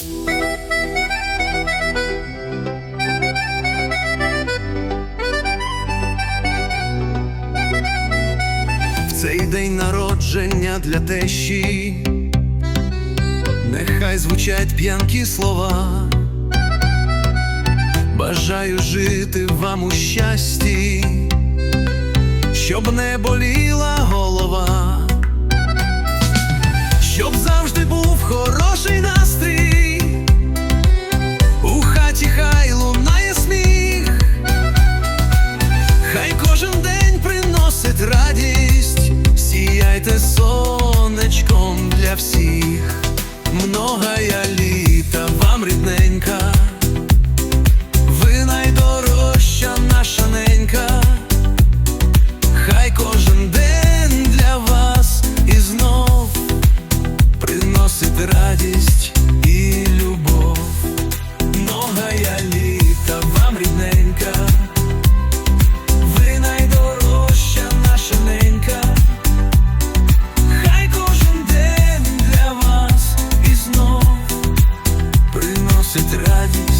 В цей день народження для тещі, нехай звучать п'янкі слова. Бажаю жити вам у щасті, щоб не боліла голова, щоб завжди був хороший. Несіть радість, сіяйте сонечком для всіх, много я. радість.